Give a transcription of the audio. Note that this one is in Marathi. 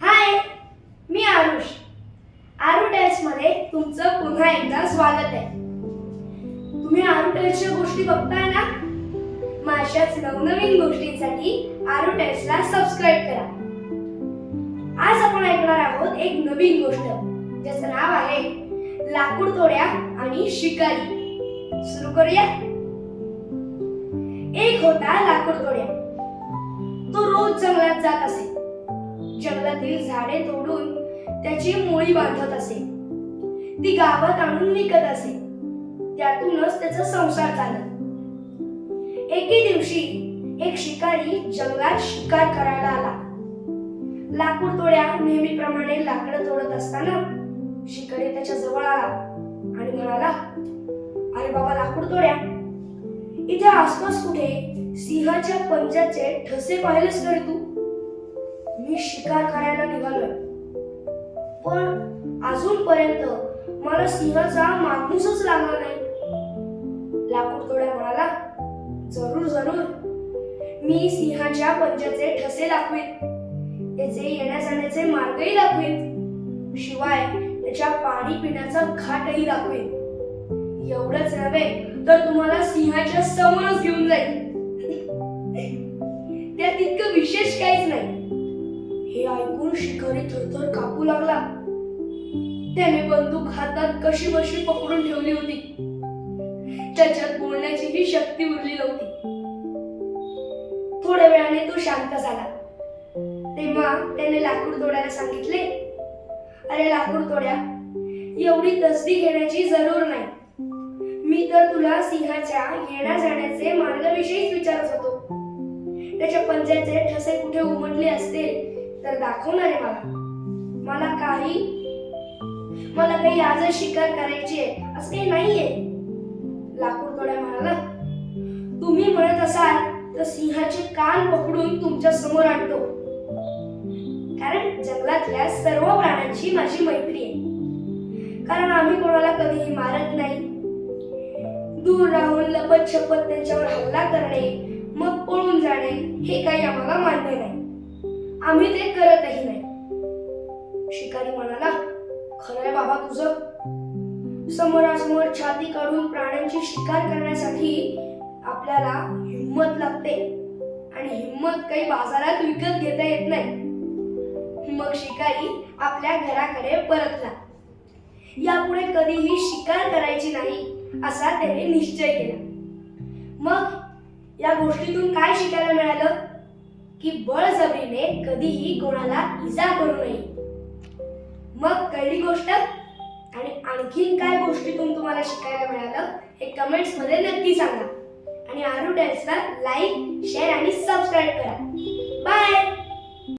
हाय मी आरुष. आरू टेल्समध्ये तुमचं पुन्हा एकदा स्वागत आहे. तुम्ही आरू टेल्सच्या गोष्टी बघताय ना? मग अशाच नवनवीन गोष्टींसाठी आरू टेल्सला सबस्क्राईब करा. आज आपण ऐकणार आहोत एक नवीन गोष्ट ज्याचं नाव आहे लाकूड तोड्या आणि शिकारी. सुरू करूया. एक होता लाकूड तोड्या तो रोज जंगलात जात असे. जंगलातील झाडे तोडून त्याची मुळी बांधत असे. ती गावात आणून विकत असे. त्यातूनच त्याचा संसार चालत एके दिवशी एक शिकारी जंगलात शिकार करायला आला. लाकूड तोड्या नेहमीप्रमाणे लाकडं तोडत असताना शिकारी त्याच्याजवळ आला आणि म्हणाला अरे बाबा लाकूड तोड्या इथे आसपास कुठे सिंहाच्या पंजाचे ठसे पाहिलेस नाही तू. मी शिकार करायला निघालोय. पण अजूनपर्यंत मला सिंहाचा माणूसच लागला नाही. लाकूड थोड्या म्हणाला जरूर जरूर. मी सिंहाच्या पंजाचे ठसे दाखवीन. त्याचे येण्या जाण्याचे मार्गही दाखवीन. शिवाय त्याच्या पाणी पिण्याचा घाटही दाखवीन. एवढंच नव्हे तर तुम्हाला सिंहाच्या समोर हे ऐकून शिकारी थरथर कापू लागला. त्याने बंदूक हातात कशी बशी पकडून ठेवली होती. त्याच्यात बोलण्याची ही शक्ती उरली नव्हती थोड्या वेळाने तो शांत झाला. तेव्हा त्याने लाकूड तोड्याला सांगितले अरे लाकूड तोड्या एवढी तसदी घेण्याची जरूर नाही. मी तर तुला सिंहाच्या येण्या जाण्याचे मार्गाविषयीच विचारत होतो. त्याच्या पंजाचे ठसे कुठे उमटले असतील तर दाखवणार आहे मला. मला काही मला काही आजच शिकार करायची आहे असं काही नाहीये. लाकूड कोड्या म्हणाला तुम्ही म्हणत असाल तर सिंहाचे कान पकडून तुमच्यासमोर आणतो. कारण जंगलातल्या सर्व प्राण्यांची माझी मैत्री आहे. कारण आम्ही कोणाला कधीही मारत नाही. दूर राहून लपत छपत त्यांच्यावर हल्ला करणे मग पळून जाणे हे काही आम्हाला मान्य नाही. आम्ही ते करतही नाही. शिकारी म्हणाला खरंय बाबा तुझं. समोरासमोर छाती काढून प्राण्यांची शिकार करण्यासाठी आपल्याला हिंमत लागते आणि हिंमत काही बाजारात विकत घेता येत नाही. मग शिकारी आपल्या घराकडे परतला. यापुढे कधीही शिकार करायची नाही असा त्याने निश्चय केला. मग या गोष्टीतून काय शिकायला की बळजबरीने कधीही कोणाला इजा करू नये. मग कळली गोष्ट? आणि आणखीन काय गोष्टीतून तुम्हाला शिकायला मिळालं? हे कमेंट्समध्ये नक्की सांगा. आणि आरू डॅन्सला लाईक शेअर आणि सबस्क्राईब करा. बाय